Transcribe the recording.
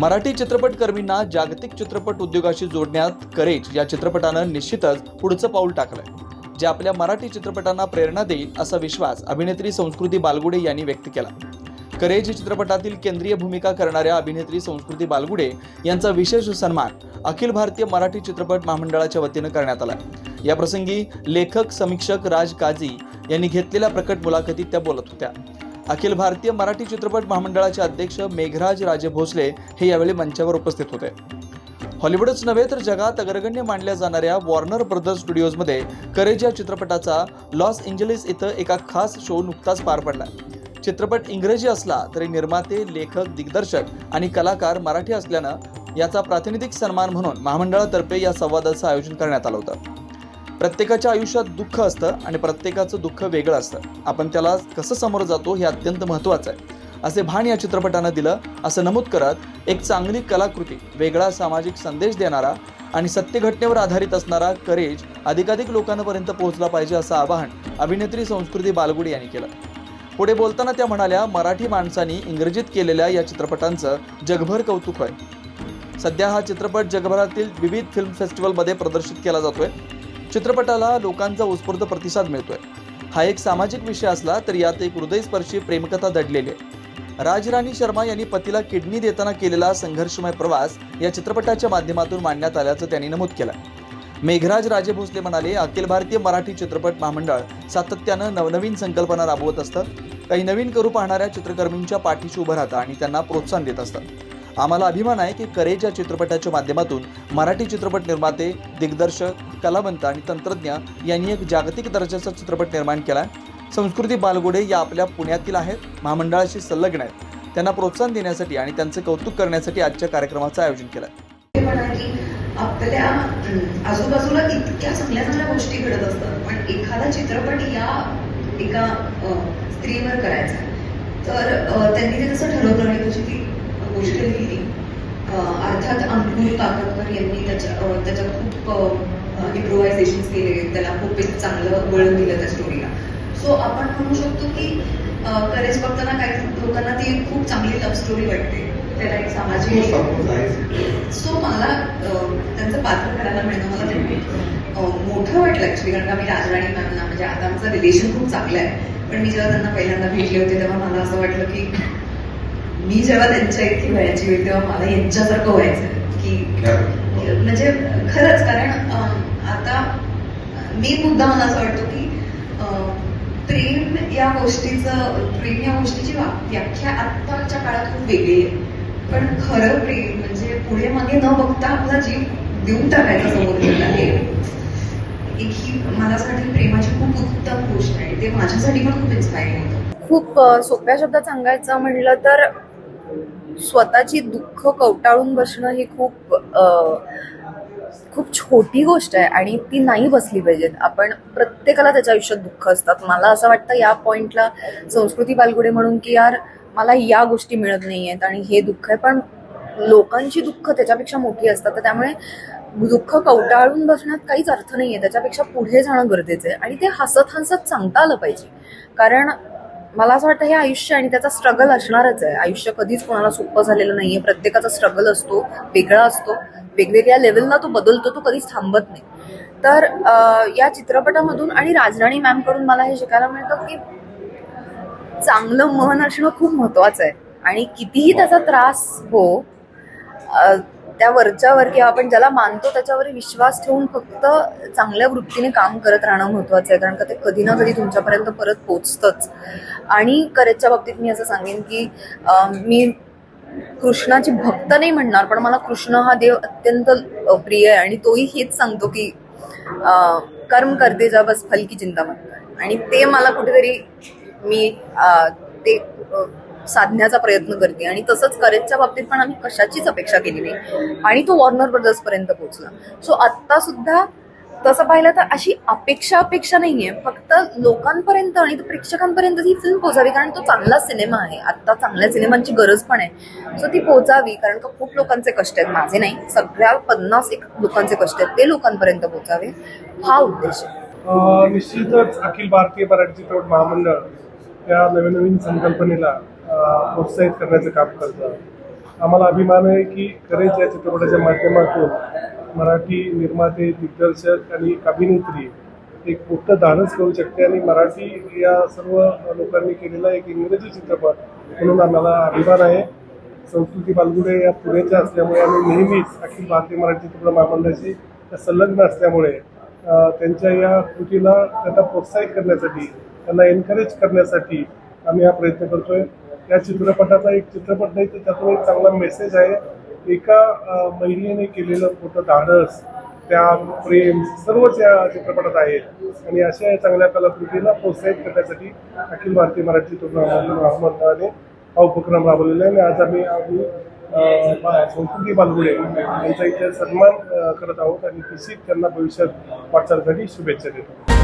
मराठी चित्रपटकर्मींना जागतिक चित्रपट उद्योगाशी जोडण्यात करेज या चित्रपटानं निश्चितच पुढचं पाऊल टाकलंय. जे आपल्या मराठी चित्रपटांना प्रेरणा देईल असा विश्वास अभिनेत्री संस्कृती बालगुडे यांनी व्यक्त केला. करेज चित्रपटातील केंद्रीय भूमिका करणाऱ्या अभिनेत्री संस्कृती बालगुडे यांचा विशेष सन्मान अखिल भारतीय मराठी चित्रपट महामंडळाच्या वतीनं करण्यात आला. या प्रसंगी लेखक समीक्षक राज काझी यांनी घेतलेल्या प्रकट मुलाखतीत त्या बोलत होत्या. अखिल भारतीय मराठी चित्रपट महामंडळाचे अध्यक्ष मेघराज राजे भोसले हे यावेळी मंचावर उपस्थित होते. हॉलिवूडच नव्हे तर जगात अग्रगण्य मानल्या जाणाऱ्या वॉर्नर ब्रदर्स स्टुडिओजमध्ये करेज या चित्रपटाचा लॉस एंजलिस इथं एका खास शो नुकताच पार पडला. चित्रपट इंग्रजी असला तरी निर्माते लेखक दिग्दर्शक आणि कलाकार मराठी असल्यानं याचा प्रातिनिधिक सन्मान म्हणून महामंडळातर्फे या संवादाचं आयोजन करण्यात आलं होतं. प्रत्येकाच्या आयुष्यात दुःख असतं आणि प्रत्येकाचं दुःख वेगळं असतं. आपण त्याला कसं समोर जातो हे अत्यंत महत्त्वाचं आहे. असे भान या चित्रपटानं दिलं. असं नमूद करत एक चांगली कलाकृती वेगळा सामाजिक संदेश देणारा आणि सत्यघटनेवर आधारित असणारा करेज अधिकाधिक लोकांपर्यंत पोहोचला पाहिजे असं आवाहन अभिनेत्री संस्कृती बालगुडी यांनी केलं. पुढे बोलताना त्या म्हणाल्या मराठी माणसांनी इंग्रजीत केलेल्या या चित्रपटांचं जगभर कौतुक आहे सध्या हा चित्रपट जगभरातील विविध फिल्म फेस्टिवलमध्ये प्रदर्शित केला जातोय. चित्रपटाला लोकांचा उत्स्फूर्त प्रतिसाद मिळतोय. हा एक सामाजिक विषय असला तरी यात एक हृदयस्पर्शी प्रेमकथा दडलेली आहे. राजराणी शर्मा यांनी पतीला किडनी देताना केलेला संघर्षमय प्रवास या चित्रपटाच्या माध्यमातून मांडण्यात आल्याचं त्यांनी नमूद केलं मेघराज राजे भोसले म्हणाले अखिल भारतीय मराठी चित्रपट महामंडळ सातत्यानं नवनवीन संकल्पना राबवत असतं. काही नवीन करू पाहणाऱ्या चित्रकर्मींच्या पाठीशी उभं राहतं आणि त्यांना प्रोत्साहन देत असतं. आम्हाला अभिमान आहे की करेज या चित्रपटाच्या माध्यमातून मराठी चित्रपट निर्माते दिग्दर्शक कलावंत आणि तंत्रज्ञ यांनी एक जागतिक दर्जाचा चित्रपट निर्माण केला संस्कृती बालगुडे या आपल्या पुण्यातील आहेत. महामंडळाशी संलग्न आहेत. त्यांना प्रोत्साहन देण्यासाठी आणि त्यांचं कौतुक करण्यासाठी आजच्या कार्यक्रमाचं आयोजन केलं आपल्या आजूबाजूला इतक्या चांगल्या चांगल्या गोष्टी घडत असतात. पण एखादा चित्रपट या एका स्त्रीवर करायचा आहे. तर त्यांनी ते कसं ठरवलं आणि तशी ती गोष्ट लिहिली अर्थात अंकुर काकतकर यांनी त्याच्या अं, त्याच्यात खूप इम्प्रोव्हायझेशन केले. त्याला खूप एक चांगलं वळण दिलं त्या स्टोरीला सो आपण म्हणू शकतो की करेज बघताना काही लोकांना ती खूप चांगली लव्ह स्टोरी वाटते. त्याला एक सामाजिक सो मला अं, त्यांचं पात्र करायला मिळणं मला मोठं वाटलं ऍक्च्युली कारण का मी राजराणी मॅमना म्हणजे आता आमचं रिलेशन खूप चांगलं आहे. पण मी जेव्हा त्यांना पहिल्यांदा भेटले होते तेव्हा मला असं वाटलं की मी जेव्हा त्यांच्या इतकी व्हायची होईल तेव्हा मला यांच्यासारखं व्हायचं की म्हणजे खरंच कारण आता मी मुद्दा मला असं वाटतो की प्रेम या गोष्टीचं प्रेम या गोष्टीची व्याख्या आत्ताच्या काळात खूप वेगळी आहे. पण खरं प्रेम म्हणजे पुढे मागे न बघता आपला जीव देऊन टाकायचा समोरच्याला हे एक ही मला असं वाटतं की प्रेमाची खूप उत्तम गोष्ट आहे. ते माझ्यासाठी पण खूप इन्स्पायरिंग होतं. खूप सोप्या शब्दात सांगायचं म्हणलं तर स्वतःची दुःख कवटाळून बसणं ही खूप खूप छोटी गोष्ट आहे आणि ती नाही बसली पाहिजेत. आपण प्रत्येकाला त्याच्या आयुष्यात दुःख असतात. मला असं वाटतं या पॉईंटला संस्कृती बालगुडे म्हणून की यार मला या गोष्टी मिळत नाही आहेत आणि हे दुःख आहे. पण लोकांची दुःख त्याच्यापेक्षा मोठी असतात. तर त्यामुळे दुःख कवटाळून बसण्यात काहीच अर्थ नाही आहे त्याच्यापेक्षा पुढे जाणं गरजेचं आहे. आणि ते हसत हसत सांगता आलं पाहिजे. कारण मला असं वाटतं हे आयुष्य आणि त्याचा स्ट्रगल असणारच आहे. आयुष्य कधीच कोणाला सोपं झालेलं नाही आहे प्रत्येकाचा स्ट्रगल असतो वेगळा असतो. वेगवेगळ्या लेवलला तो बदलतो तो कधीच थांबत नाही. तर या चित्रपटामधून आणि राजराणी मॅमकडून मला हे शिकायला मिळतं की चांगलं मन असणं खूप महत्वाचं आहे. आणि कितीही त्याचा त्रास हो त्या वरच्यावर किंवा आपण ज्याला मानतो त्याच्यावर विश्वास ठेवून फक्त चांगल्या वृत्तीने काम करत राहणं महत्वाचं आहे. कारण का ते कधी ना कधी तुमच्यापर्यंत परत पोचतंच आणि करेजच्या बाबतीत मी असं सांगेन की मी कृष्णाची भक्त नाही म्हणणार पण मला कृष्ण हा देव अत्यंत प्रिय आहे. आणि तोही हेच सांगतो की कर्म करते जा बस फल की चिंता मत. आणि ते मला कुठेतरी मी ते साधण्याचा प्रयत्न करते. आणि तसंच करेजच्या बाबतीत पण आम्ही कशाचीच अपेक्षा केली नाही. आणि तो वॉर्नर ब्रदर्स पर्यंत पोहोचला. सो आत्ता सुद्धा तसं पाहिलं तर अशी अपेक्षा अपेक्षा नाहीये. फक्त लोकांपर्यंत आणि प्रेक्षकांपर्यंत ही फिल्म पोहोचावी कारण तो चांगला सिनेमा आहे. आत्ता चांगल्या सिनेमांची गरज पण आहे. सो ती पोहोचावी कारण का खूप लोकांचे कष्ट आहेत. माझे नाही. सगळ्या पन्नास एक लोकांचे कष्ट आहेत. ते लोकांपर्यंत पोहोचावे. हा उद्देश आहे. निश्चितच अखिल भारतीय मराठी चित्रपट महामंडळ या नवीन नवीन संकल्पनेला प्रोत्साहित करण्याचं काम करतं आम्हाला अभिमान आहे की खरेच या चित्रपटाच्या माध्यमातून मराठी निर्माते दिग्दर्शक आणि अभिनेत्री एक मोठं दानच करू शकते आणि मराठी या सर्व लोकांनी केलेला एक इंग्रजी चित्रपट म्हणून आम्हाला अभिमान आहे. संस्कृती बालगुडे या पुण्याच्या असल्यामुळे आम्ही नेहमीच अखिल भारतीय मराठी चित्रपट महामंडळाशी संलग्न असल्यामुळे त्यांच्या या कृतीला त्यांना प्रोत्साहित करण्यासाठी त्यांना एनकरेज करण्यासाठी आम्ही हा प्रयत्न करतोय. या चित्रपटाचा एक चित्रपट नाही तर त्यातून एक चांगला मेसेज आहे. एका महिलेने केलेलं मोठं धाडस त्या प्रेम सर्वच या चित्रपटात आहेत. आणि अशा या चांगल्या कलाकृतीला प्रोत्साहित करण्यासाठी अखिल भारतीय मराठी चित्रपट महामंडळाने हा उपक्रम राबवलेला आहे. आणि आज आम्ही आम्ही संस्कृती बालगुडे यांचा इथे सन्मान करत आहोत. आणि निश्चित त्यांना भविष्यात वाटचालीसाठी शुभेच्छा देतो.